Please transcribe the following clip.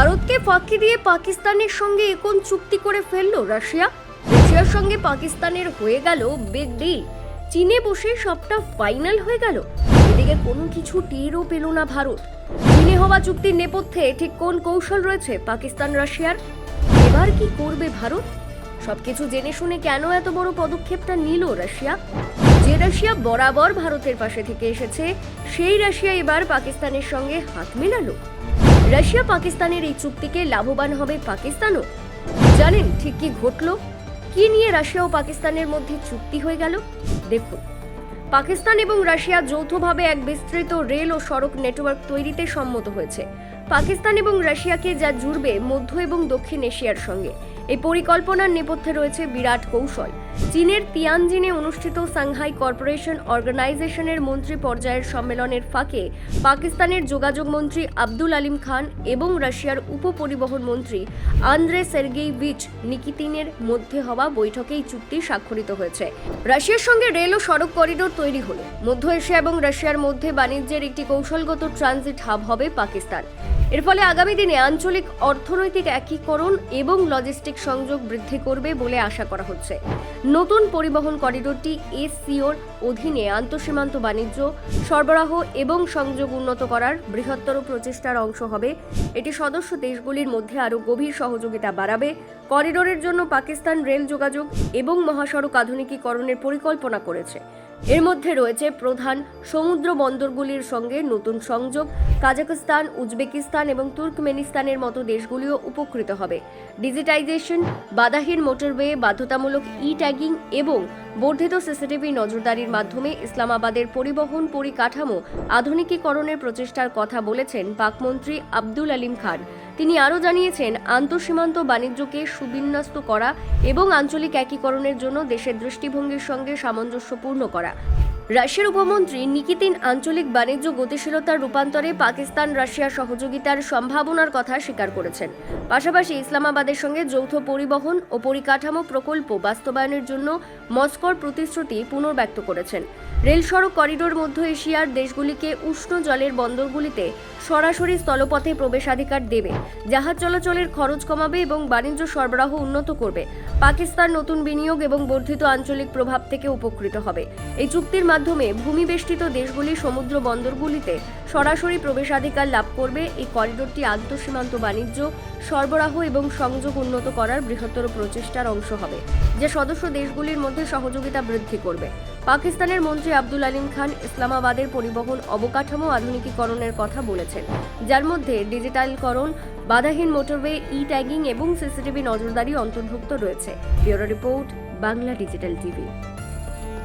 ভারতকে ফাঁকি দিয়ে পাকিস্তানের সঙ্গে এখন চুক্তি করে ফেলল রাশিয়া? রাশিয়ার সঙ্গে পাকিস্তানের হয়ে গেল বিগ ডিল চীনে বসে সবটা ফাইনাল হয়ে গেল। এদিকে কোনো কিছু টেরও পেল না ভারত। চীনে হওয়া চুক্তির নেপথ্যে ঠিক কোন কৌশল রয়েছে পাকিস্তান রাশিয়ার? এবার কি করবে ভারত? সবকিছু জেনে শুনে কেন এত বড় পদক্ষেপটা নিল রাশিয়া? যে রাশিয়া বরাবর ভারতের পাশে থেকে এসেছে, সেই রাশিয়া এবার পাকিস্তানের সঙ্গে হাত মেলালো। রাশিয়া পাকিস্তানের এই চুক্তিকে লাভবান হবে পাকিস্তানও। জানেন ঠিক কি ঘটল? কি নিয়ে রাশিয়া ও পাকিস্তানের মধ্যে চুক্তি হয়ে গেল? দেখুন, পাকিস্তান এবং রাশিয়া যৌথভাবে এক বিস্তৃত রেল ও সড়ক নেটওয়ার্ক তৈরিতে সম্মত হয়েছে। পাকিস্তান এবং রাশিয়াকে যা জুড়বে মধ্য এবং দক্ষিণ এশিয়ার সঙ্গে। এই পরিকল্পনার নেপথ্যে রয়েছে বিরাট কৌশল। চীনের তিয়ানজিনে অনুষ্ঠিত সাংহাই কর্পোরেশন অর্গানাইজেশনের মন্ত্রী পর্যায়ের সম্মেলনের ফাঁকে পাকিস্তানের যোগাযোগ মন্ত্রী আব্দুল আলিম খান এবং রাশিয়ার উপপরিবহন মন্ত্রী আন্দ্রে সের্গেইভিচ নিকিতিনের মধ্যে হওয়া বৈঠকে এই চুক্তি স্বাক্ষরিত হয়েছে। রাশিয়ার সঙ্গে রেল ও সড়ক করিডোর তৈরি হলো। মধ্য এশিয়া এবং রাশিয়ার মধ্যে বাণিজ্যের একটি কৌশলগত ট্রানজিট হাব হবে পাকিস্তান। এর ফলে আগামী দিনে আঞ্চলিক অর্থনৈতিক একীকরণ এবং লজিস্টিক সংযোগ বৃদ্ধি করবে বলে আশা করা হচ্ছে। নতুন পরিবহন করিডোরটি এসসিওর অধীনে আন্তঃসীমান্ত বাণিজ্য, সরবরাহ এবং সংযোগ উন্নত করার বৃহত্তর প্রচেষ্টার অংশ হবে। এটি সদস্য দেশগুলির মধ্যে আরও গভীর সহযোগিতা বাড়াবে। করিডোরের জন্য পাকিস্তান রেল যোগাযোগ এবং মহাসড়ক আধুনিকীকরণের পরিকল্পনা করেছে। এর মধ্যে রয়েছে প্রধান সমুদ্র বন্দরগুলির সঙ্গে নতুন সংযোগ, কাজাখস্তান, উজবেকিস্তান এবং তুর্কমেনিস্তানের মতো দেশগুলিও উপকৃত হবে। ডিজিটাইজেশন, বাধাহীন মোটরওয়ে, বাধ্যতামূলক ই ট্যাগিং এবং বর্ধিত সিসিটিভি নজরদারির মাধ্যমে ইসলামাবাদের পরিবহন পরিকাঠামো আধুনিকীকরণের প্রচেষ্টার কথা বলেছেন পাকমন্ত্রী আব্দুল আলিম খান। তিনি আরও জানিয়েছেন, আন্তঃসীমান্ত বাণিজ্যকে সুবিন্যস্ত করা এবং আঞ্চলিক একীকরণের জন্য দেশের দৃষ্টিভঙ্গির সঙ্গে সামঞ্জস্যপূর্ণ করা। রাশিয়ার উপমন্ত্রী নিকিতিন আঞ্চলিক বাণিজ্য গতিশীলতার রূপান্তরে পাকিস্তান রাশিয়া সহযোগিতার সম্ভাবনার কথা স্বীকার করেছেন। পাশাপাশি ইসলামাবাদের সঙ্গে যৌথ পরিবহন ও পরিকাঠামো প্রকল্প বাস্তবায়নের জন্য মস্কোর প্রতিশ্রুতি পুনর্ব্যক্ত করেছেন। রেল সড়ক করিডোর মধ্য এশিয়ার দেশগুলিকে উষ্ণ জলের বন্দরগুলিতে সরাসরি স্থলপথে প্রবেশাধিকার দেবে, জাহাজ চলাচলের খরচ কমাবে এবং বাণিজ্য সরবরাহ উন্নত করবে। পাকিস্তান নতুন বিনিয়োগ এবং বর্ধিত আঞ্চলিক প্রভাব থেকে উপকৃত হবে। এই চুক্তির মাধ্যমে ভূমিবেষ্টিত দেশগুলি সমুদ্র বন্দরগুলিতে সরাসরি প্রবেশাধিকার লাভ করবে, এই করিডোরটি আন্তঃসীমান্ত বাণিজ্য, সরবরাহ এবং সংযোগ উন্নত করার বৃহত্তর প্রচেষ্টার অংশ হবে, যা সদস্য দেশগুলির মধ্যে সহযোগিতা বৃদ্ধি করবে। পাকিস্তানের মন্ত্রী আব্দুল আলিম খান ইসলামাবাদের পরিবহন অবকাঠামো আধুনিকীকরণের কথা বলেছেন, যার মধ্যে ডিজিটালকরণ, বাধাহীন মোটরওয়ে ই ট্যাগিং এবং সিসিটিভি নজরদারি অন্তর্ভুক্ত রয়েছে। Bureau report, Bangla digital TV.